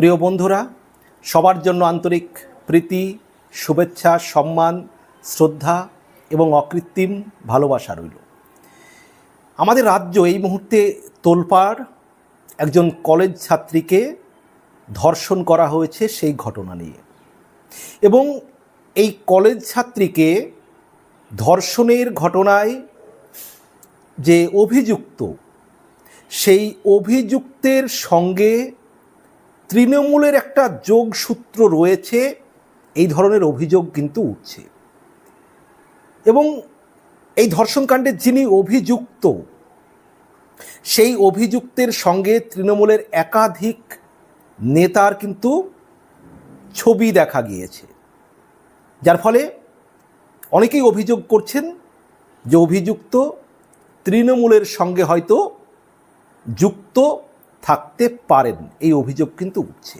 প্রিয় বন্ধুরা, সবার জন্য আন্তরিক প্রীতি, শুভেচ্ছা, সম্মান, শ্রদ্ধা এবং অকৃত্রিম ভালোবাসা রইল। আমাদের রাজ্য এই মুহূর্তে তোলপাড় একজন কলেজ ছাত্রীকে ধর্ষণ করা হয়েছে সেই ঘটনা নিয়ে। এবং এই কলেজ ছাত্রীকে ধর্ষণের ঘটনায় যে অভিযুক্ত, সেই অভিযুক্তের সঙ্গে তৃণমূলের একটা যোগসূত্র রয়েছে, এই ধরনের অভিযোগ কিন্তু উঠছে। এবং এই ধর্ষণকাণ্ডের যিনি অভিযুক্ত, সেই অভিযুক্তের সঙ্গে তৃণমূলের একাধিক নেতার কিন্তু ছবি দেখা গিয়েছে। যার ফলে অনেকেই অভিযোগ করছেন যে অভিযুক্ত তৃণমূলের সঙ্গে হয়তো যুক্ত থাকতে পারেন। এই অভিযোগ কিন্তু উঠছে।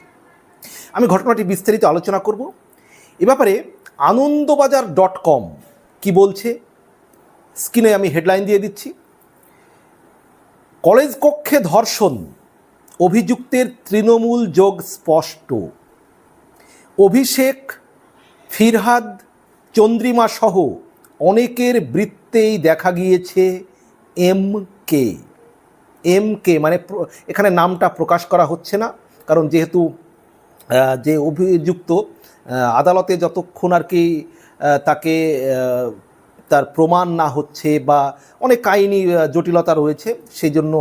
আমি ঘটনাটি বিস্তারিত আলোচনা করব। এ ব্যাপারে আনন্দবাজার ডট কম কী বলছে, স্ক্রিনে আমি হেডলাইন দিয়ে দিচ্ছি। কলেজ কক্ষে ধর্ষণ, অভিযুক্তের তৃণমূল যোগ স্পষ্ট। অভিষেক, ফিরহাদ চন্দ্রিমা সহ অনেকের বৃত্তেই দেখা গিয়েছে এম কে। এম কে মানে এখানে নামটা প্রকাশ করা হচ্ছে না কারণ যেহেতু যে অভিযুক্ত আদালতে যতক্ষণ আর কি তাকে তার প্রমাণ না হচ্ছে বা অনেক আহ, জটিলতা রয়েছে সেই জন্য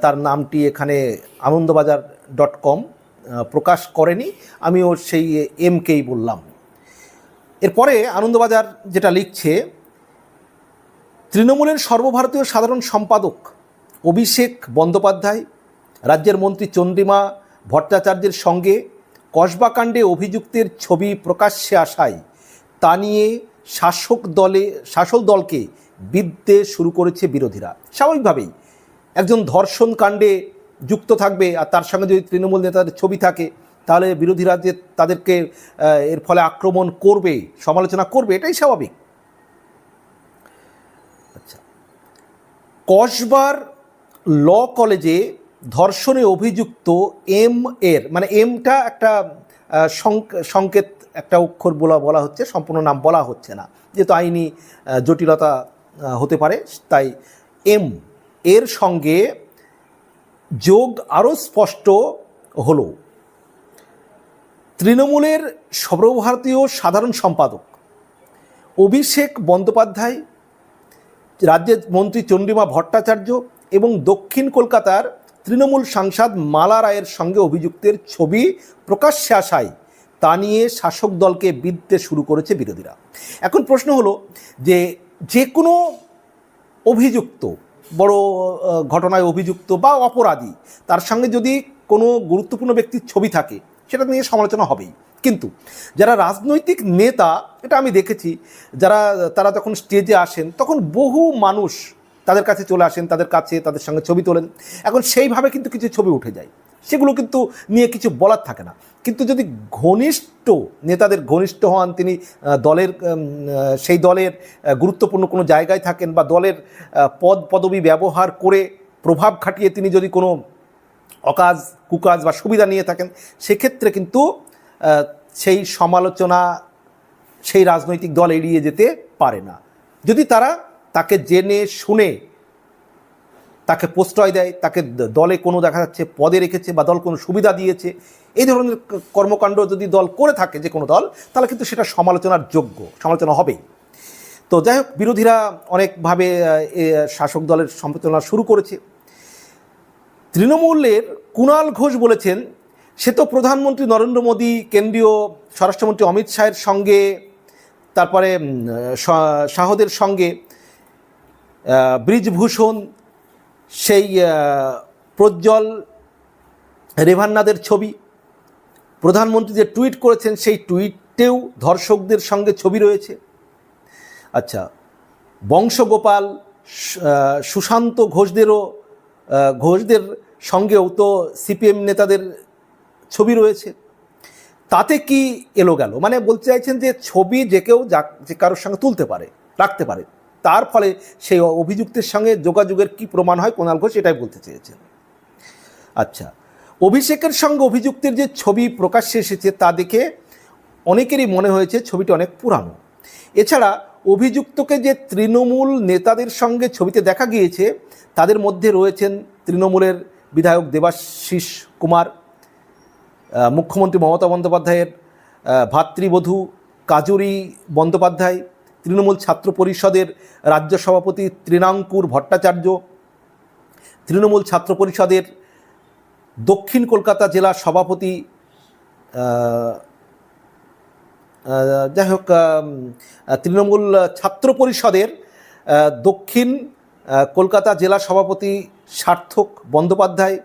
তার নামটি এখানে আনন্দবাজার ডট কম প্রকাশ করেনি আমিও সেই এম কেই বললাম। এরপরে আনন্দবাজার যেটা লিখছে তৃণমূলের সর্বভারতীয় সাধারণ সম্পাদক অভিষেক বন্দ্যোপাধ্যায়, রাজ্যের মন্ত্রী চন্দ্রিমা ভট্টাচার্যের সঙ্গে কসবাকাণ্ডে অভিযুক্তের ছবি প্রকাশ্যে আসায় তা নিয়ে শাসক দলে, শাসক দলকে বিদ্যে শুরু করেছে বিরোধীরা। স্বাভাবিকভাবেই একজন ধর্ষণ কাণ্ডে যুক্ত থাকবে আর তার সঙ্গে যদি তৃণমূল নেতাদের ছবি থাকে, তাহলে বিরোধীরা যে তাদেরকে এর ফলে আক্রমণ করবে, সমালোচনা করবে, এটাই স্বাভাবিক। আচ্ছা কসবার ল কলেজে ধর্ষণে অভিযুক্ত এম এর মানে এমটা একটা সংকেত একটা অক্ষর বলা বলা হচ্ছে, সম্পূর্ণ নাম বলা হচ্ছে না। যেহেতু আইনি জটিলতা হতে পারে, তাই এম এর সঙ্গে যোগ আরও স্পষ্ট হলো। তৃণমূলের সর্বভারতীয় সাধারণ সম্পাদক অভিষেক বন্দ্যোপাধ্যায়, রাজ্যের মন্ত্রী চন্দ্রিমা ভট্টাচার্য এবং দক্ষিণ কলকাতার তৃণমূল সাংসদ মালা রায়ের সঙ্গে অভিযুক্তের ছবি প্রকাশ্যে আসায় তা নিয়ে শাসক দলকে বিদ্যে শুরু করেছে বিরোধীরা। এখন প্রশ্ন হলো যে যে কোনো অভিযুক্ত, বড় ঘটনায় অভিযুক্ত বা অপরাধী, তার সঙ্গে যদি কোনো গুরুত্বপূর্ণ ব্যক্তির ছবি থাকে, সেটা নিয়ে সমালোচনা হবেই। কিন্তু যারা রাজনৈতিক নেতা, এটা আমি দেখেছি, যারা, তারা যখন স্টেজে আসেন, তখন বহু মানুষ তাদের কাছে চলে আসেন, তাদের কাছে, তাদের সঙ্গে ছবি তোলেন। এখন সেইভাবে কিন্তু কিছু ছবি উঠে যায়। সেগুলো কিন্তু নিয়ে কিছু বলার থাকে না। কিন্তু যদি ঘনিষ্ঠ নেতাদের ঘনিষ্ঠ হন, তিনি দলের সেই দলের গুরুত্বপূর্ণ কোনো জায়গায় থাকেন বা দলের পদ, পদবি ব্যবহার করে প্রভাব খাটিয়ে তিনি যদি কোনো অকাজ, কুকাজ বা সুবিধা নিয়ে থাকেন, সেক্ষেত্রে কিন্তু সেই সমালোচনা, সেই রাজনৈতিক দল এড়িয়ে যেতে পারে না। যদি তারা তাকে জেনে শুনে তাকে প্রশ্রয় দেয়, তাকে দলে কোনো দেখা যাচ্ছে পদে রেখেছে বা দল কোনো সুবিধা দিয়েছে, এই ধরনের কর্মকাণ্ড যদি দল করে থাকে যে কোনো দল, তাহলে কিন্তু সেটা সমালোচনার যোগ্য, সমালোচনা হবেই। তো যাই হোক, বিরোধীরা অনেকভাবে শাসক দলের সমালোচনা শুরু করেছে। তৃণমূলের কুণাল ঘোষ বলেছেন, সে তো প্রধানমন্ত্রী নরেন্দ্র মোদী, কেন্দ্রীয় স্বরাষ্ট্রমন্ত্রী অমিত শাহের সঙ্গে, তারপরে শাহদের সঙ্গে ব্রিজভূষণ, সেই প্রজ্জ্বল রেভান্নাদের ছবি। প্রধানমন্ত্রী যে টুইট করেছেন, সেই টুইটেও ধর্ষকদের সঙ্গে ছবি রয়েছে। আচ্ছা বংশগোপাল সুশান্ত ঘোষদেরও ঘোষদের সঙ্গেও তো সিপিএম নেতাদের ছবি রয়েছে। তাতে কি এলো গেল? মানে বলতে চাইছেন যে ছবি যে কেউ যা, যে কারোর সঙ্গে তুলতে পারে, রাখতে পারে। তার ফলে সেই অভিযুক্তের সঙ্গে যোগাযোগের কি প্রমাণ হয় কোনাল ঘোষ এটাই বলতে চেয়েছেন। আচ্ছা অভিষেকের সঙ্গে অভিযুক্তের যে ছবি প্রকাশ্যে এসেছে তা দেখে অনেকেরই মনে হয়েছে ছবিটি অনেক পুরানো। এছাড়া অভিযুক্তকে যে তৃণমূল নেতাদের সঙ্গে ছবিতে দেখা গিয়েছে, তাদের মধ্যে রয়েছেন তৃণমূলের বিধায়ক দেবাশিস কুমার মুখ্যমন্ত্রী মমতা বন্দ্যোপাধ্যায়ের ভাতৃবধূ কাজুরি বন্দ্যোপাধ্যায় তৃণমূল ছাত্র পরিষদের রাজ্য সভাপতি তৃণাঙ্কুর ভট্টাচার্য, তৃণমূল ছাত্র পরিষদের দক্ষিণ কলকাতা জেলা সভাপতি যাই হোক তৃণমূল ছাত্র পরিষদের দক্ষিণ কলকাতা জেলা সভাপতি সার্থক বন্দ্যোপাধ্যায়,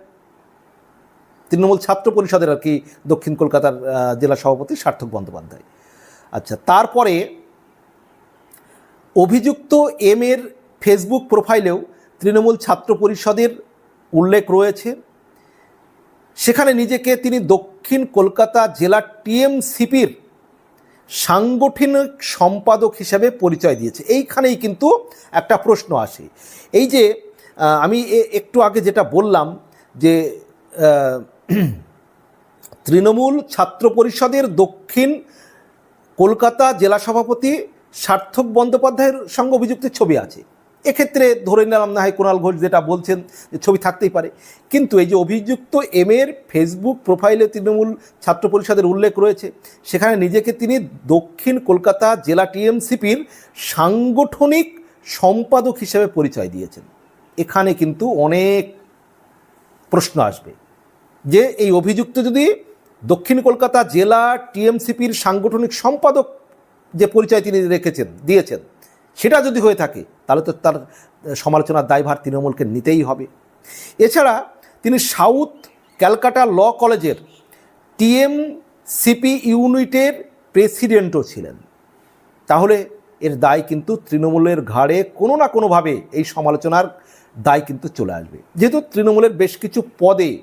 তৃণমূল ছাত্র পরিষদের আর কি দক্ষিণ কলকাতার জেলা সভাপতি সার্থক বন্দ্যোপাধ্যায়। আচ্ছা তারপরে অভিযুক্ত এম এর ফেসবুক প্রোফাইলেও তৃণমূল ছাত্র পরিষদের উল্লেখ রয়েছে। সেখানে নিজেকে তিনি দক্ষিণ কলকাতা জেলা টিএমসিপির সাংগঠনিক সম্পাদক হিসাবে পরিচয় দিয়েছে। এইখানেই কিন্তু একটা প্রশ্ন আসে। এই যে আমি একটু আগে যেটা বললাম যে তৃণমূল ছাত্র পরিষদের দক্ষিণ কলকাতা জেলা সভাপতি সার্থক বন্দ্যোপাধ্যায়ের সঙ্গে অভিযুক্তের ছবি আছে। এক্ষেত্রে ধরে নিলাম না হয় কুণাল ঘোষ যেটা বলছেন যে ছবি থাকতেই পারে। কিন্তু এই যে অভিযুক্ত এম এর ফেসবুক প্রোফাইলে তৃণমূল ছাত্র পরিষদের উল্লেখ রয়েছে, সেখানে নিজেকে তিনি দক্ষিণ কলকাতা জেলা টিএমসিপির সাংগঠনিক সম্পাদক হিসেবে পরিচয় দিয়েছেন। এখানে কিন্তু অনেক প্রশ্ন আসবে যে এই অভিযুক্ত যদি দক্ষিণ কলকাতা জেলা টিএমসিপির সাংগঠনিক সম্পাদক যে পরিচয় তিনি রেখেছেন, দিয়েছেন, সেটা যদি হয়ে থাকে, তাহলে তো তার সমালোচনার দায়ভার তৃণমূলকে নিতেই হবে। এছাড়া তিনি সাউথ ক্যালকাটা ল কলেজের টিএম সিপি ইউনিটের প্রেসিডেন্টও ছিলেন। তাহলে এর দায় কিন্তু তৃণমূলের ঘাড়ে কোনো না কোনোভাবে এই সমালোচনার দায় কিন্তু চলে আসবে। যেহেতু তৃণমূলের বেশ কিছু পদে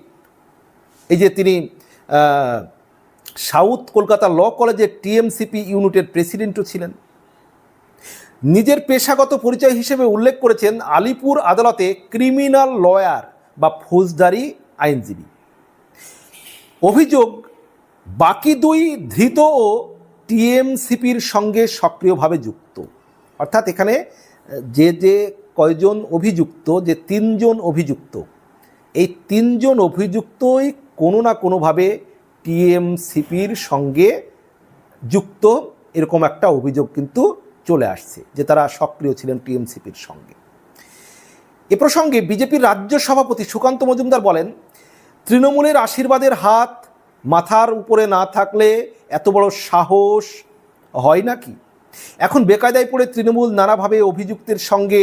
এই যে তিনি সাউথ কলকাতা ল কলেজের টিএমসিপি ইউনিটের প্রেসিডেন্টও ছিলেন। নিজের পেশাগত পরিচয় হিসেবে উল্লেখ করেছেন আলিপুর আদালতে ক্রিমিনাল লয়ার বা ফৌজদারি আইনজীবী। অভিযোগ, বাকি দুই ধৃত ও টিএমসিপির সঙ্গে সক্রিয়ভাবে যুক্ত। অর্থাৎ এখানে যে যে কয়জন অভিযুক্ত, যে তিনজন অভিযুক্ত, এই তিনজন অভিযুক্তই কোনো না কোনোভাবে টিএমসিপির সঙ্গে যুক্ত এরকম একটা অভিযোগ কিন্তু চলে আসছে যে তারা সক্রিয় ছিলেন টিএমসিপির সঙ্গে। এ প্রসঙ্গে বিজেপির রাজ্য সভাপতি সুকান্ত মজুমদার বলেন, তৃণমূলের আশীর্বাদের হাত মাথার উপরে না থাকলে এত বড় সাহস হয় নাকি? এখন বেকায়দায় পড়ে তৃণমূল নানাভাবে অভিযুক্তের সঙ্গে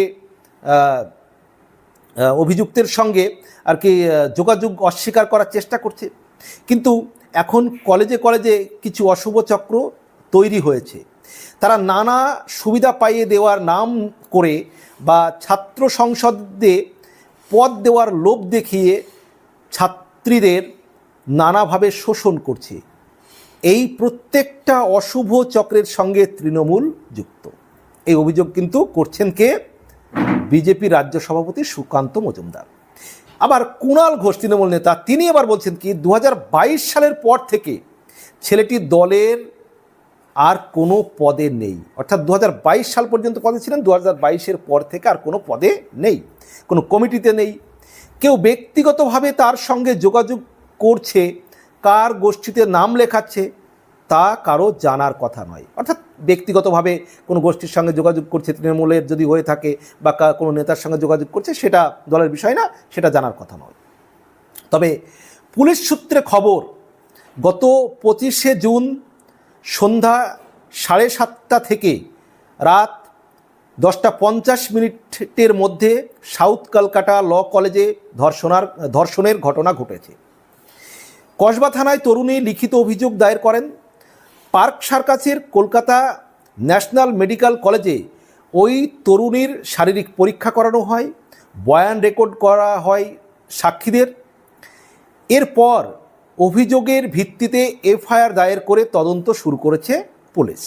অভিযুক্তের সঙ্গে আর কি যোগাযোগ অস্বীকার করার চেষ্টা করছে। কিন্তু এখন কলেজে কলেজে কিছু অশুভ চক্র তৈরি হয়েছে। তারা নানা সুবিধা পাইয়ে দেওয়ার নাম করে বা ছাত্র সংসদে পদ দেওয়ার লোভ দেখিয়ে ছাত্রীদের নানাভাবে শোষণ করছে। এই প্রত্যেকটা অশুভ চক্রের সঙ্গে তৃণমূল যুক্ত। এই অভিযোগ কিন্তু করছেন কে? বিজেপি রাজ্য সভাপতি সুকান্ত মজুমদার। আবার কুণাল ঘোষ তৃণমূল নেতা, তিনি এবার বলছেন কি দু হাজার বাইশ সালের পর থেকে ছেলেটি দলের আর কোনো পদে নেই। অর্থাৎ দু হাজার বাইশ সাল পর্যন্ত পদে ছিলেন দু বাইশের পর থেকে আর কোনো পদে নেই। কোনো কমিটিতে নেই। কেউ ব্যক্তিগতভাবে তার সঙ্গে যোগাযোগ করছে, কার গোষ্ঠীতে নাম লেখাচ্ছে তা কারও জানার কথা নয়। অর্থাৎ ব্যক্তিগতভাবে কোনো গোষ্ঠীর সঙ্গে যোগাযোগ করছে, তৃণমূলের যদি হয়ে থাকে বা কোনো নেতার সঙ্গে যোগাযোগ করছে, সেটা দলের বিষয় না, সেটা জানার কথা নয়। তবে পুলিশ সূত্রে খবর, গত পঁচিশে জুন সন্ধ্যা সাড়ে সাতটা থেকে রাত দশটা পঞ্চাশ মিনিটের মধ্যে সাউথ কলকাতা ল কলেজে ধর্ষণার, ধর্ষণের ঘটনা ঘটেছে। কসবা থানায় তরুণী লিখিত অভিযোগ দায়ের করেন। পার্ক সার্কাসের কলকাতা ন্যাশনাল মেডিকেল কলেজে ওই তরুণীর শারীরিক পরীক্ষা করানো হয়, বয়ান রেকর্ড করা হয় সাক্ষীদের। এরপর অভিযোগের ভিত্তিতে এফআইআর দায়ের করে তদন্ত শুরু করেছে পুলিশ।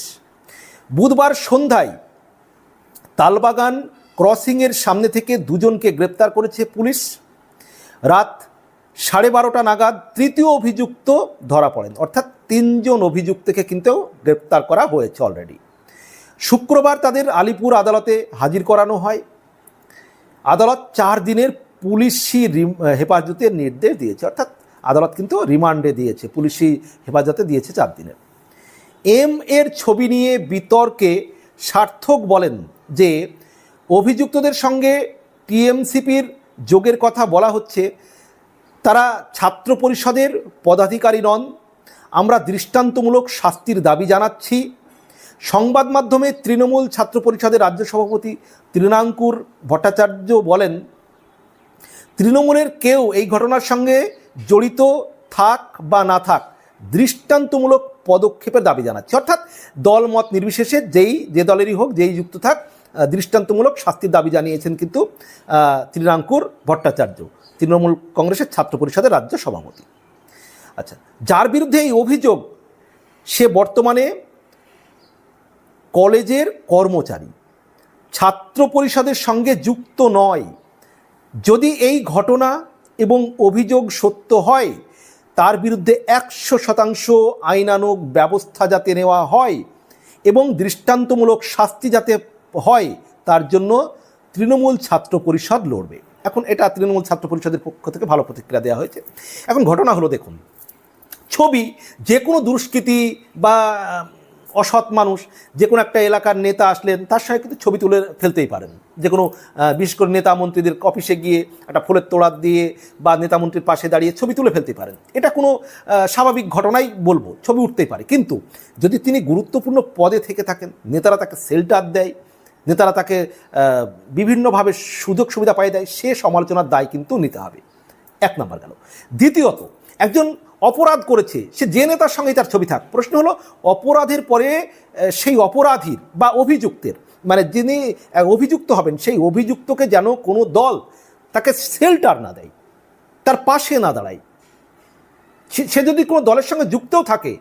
বুধবার সন্ধ্যায় তালবাগান ক্রসিংয়ের সামনে থেকে দুজনকে গ্রেপ্তার করেছে পুলিশ। রাত সাড়ে বারোটা নাগাদ তৃতীয় অভিযুক্ত ধরা পড়েন। অর্থাৎ তিনজন অভিযুক্তকে কিন্তু গ্রেপ্তার করা হয়েছে অলরেডি শুক্রবার তাদের আলিপুর আদালতে হাজির করানো হয়। আদালত চার দিনের পুলিশি হেফাজতের নির্দেশ দিয়েছে। অর্থাৎ আদালত কিন্তু রিমান্ডে দিয়েছে, পুলিশি হেফাজতে দিয়েছে চার দিনের। এম এর ছবি নিয়ে বিতর্কে সার্থক বলেন যে, অভিযুক্তদের সঙ্গে টিএমসিপির যোগের কথা বলা হচ্ছে। তারা ছাত্র পরিষদের পদাধিকারী নন আমরা দৃষ্টান্তমূলক শাস্তির দাবি জানাচ্ছি। সংবাদ মাধ্যমে তৃণমূল ছাত্র পরিষদের রাজ্য সভাপতি তৃণাঙ্কুর ভট্টাচার্য বলেন, তৃণমূলের কেউ এই ঘটনার সঙ্গে জড়িত থাক বা না থাক, দৃষ্টান্তমূলক পদক্ষেপের দাবি জানাচ্ছে। অর্থাৎ দলমত নির্বিশেষে যেই, যে দলেরই হোক, যেই যুক্ত থাক দৃষ্টান্তমূলক শাস্তির দাবি জানিয়েছেন কিন্তু তৃণাঙ্কুর ভট্টাচার্য, তৃণমূল কংগ্রেসের ছাত্র পরিষদের রাজ্য সভাপতি। আচ্ছা যার বিরুদ্ধে এই অভিযোগ, সে বর্তমানে কলেজের কর্মচারী, ছাত্র পরিষদের সঙ্গে যুক্ত নয়। যদি এই ঘটনা এবং অভিযোগ সত্য হয়, তার বিরুদ্ধে একশো শতাংশ আইনানুগ ব্যবস্থা যাতে নেওয়া হয় এবং দৃষ্টান্তমূলক শাস্তি যাতে হয়, তার জন্য তৃণমূল ছাত্র পরিষদ লড়বে। এখন এটা তৃণমূল ছাত্র পরিষদের পক্ষ থেকে ভালো প্রতিক্রিয়া দেওয়া হয়েছে। এখন ঘটনা হলো দেখুন ছবি, যে কোনো দুষ্কৃতি বা অসৎ মানুষ, যে কোনো একটা এলাকার নেতা আসলেন, তার সঙ্গে কিন্তু ছবি তুলে ফেলতেই পারেন। যে কোনো বিশেষ করে নেতা মন্ত্রীদের অফিসে গিয়ে একটা ফুলের তোড়া দিয়ে বা নেতা মন্ত্রীর পাশে দাঁড়িয়ে ছবি তুলে ফেলতে পারেন। এটা কোনো স্বাভাবিক ঘটনাই বলব, ছবি উঠতেই পারে। কিন্তু যদি তিনি গুরুত্বপূর্ণ পদে থেকে থাকেন, নেতারা তাকে সেল্টার দেয়, নেতারা তাকে বিভিন্নভাবে সুযোগ সুবিধা পাই দেয়, সে সমালোচনার দায় কিন্তু নিতে হবে। এক নম্বর গেল। দ্বিতীয়ত, একজন অপরাধ করেছে। সে যে নেতার সঙ্গে তার ছবি থাক। প্রশ্ন হলো, অপরাধের পরে সেই অপরাধীর বা অভিযুক্তের মানে যিনি অভিযুক্ত হবেন, সেই অভিযুক্তকে যেন কোনো দল তাকে শেল্টার না দেয়, তার পাশে না দাঁড়ায়। সে- যদি কোনো দলের সঙ্গে যুক্তও থাকে,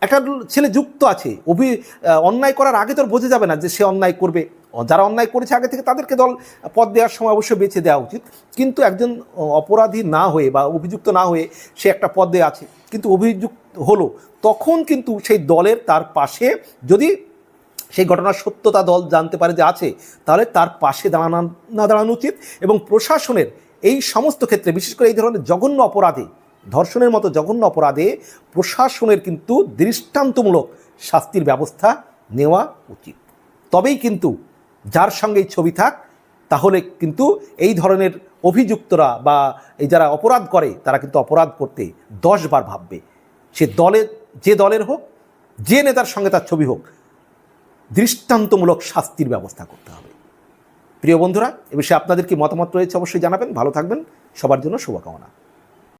একটা ছেলে যুক্ত আছে, অভি অন্যায় করার আগে তো আর বোঝা যাবে না যে সে অন্যায় করবে। যারা অন্যায় করেছে আগে থেকে তাদেরকে দল, পদ দেওয়ার সময় অবশ্যই বেছে দেওয়া উচিত। কিন্তু একজন অপরাধী না হয়ে বা অভিযুক্ত না হয়ে সে একটা পদে আছে, কিন্তু অভিযুক্ত হলো, তখন কিন্তু সেই দলের তার পাশে যদি সেই ঘটনার সত্যতা দল জানতে পারে যে আছে, তাহলে তার পাশে দাঁড়ানো, না দাঁড়ানো উচিত এবং প্রশাসনের এই সমস্ত ক্ষেত্রে, বিশেষ করে এই ধরনের জঘন্য অপরাধে, ধর্ষণের মতো জঘন্য অপরাধে প্রশাসনের কিন্তু দৃষ্টান্তমূলক শাস্তির ব্যবস্থা নেওয়া উচিত। তবেই কিন্তু যার সঙ্গে এই ছবি থাক, তাহলে কিন্তু এই ধরনের অভিযুক্তরা বা এই যারা অপরাধ করে, তারা কিন্তু অপরাধ করতে দশবার ভাববে। সে দলের যে দলের হোক, যে নেতার সঙ্গে তার ছবি হোক, দৃষ্টান্তমূলক শাস্তির ব্যবস্থা করতে হবে। প্রিয় বন্ধুরা, এ বিষয়ে আপনাদের কি মতামত রয়েছে অবশ্যই জানাবেন। ভালো থাকবেন। সবার জন্য শুভকামনা।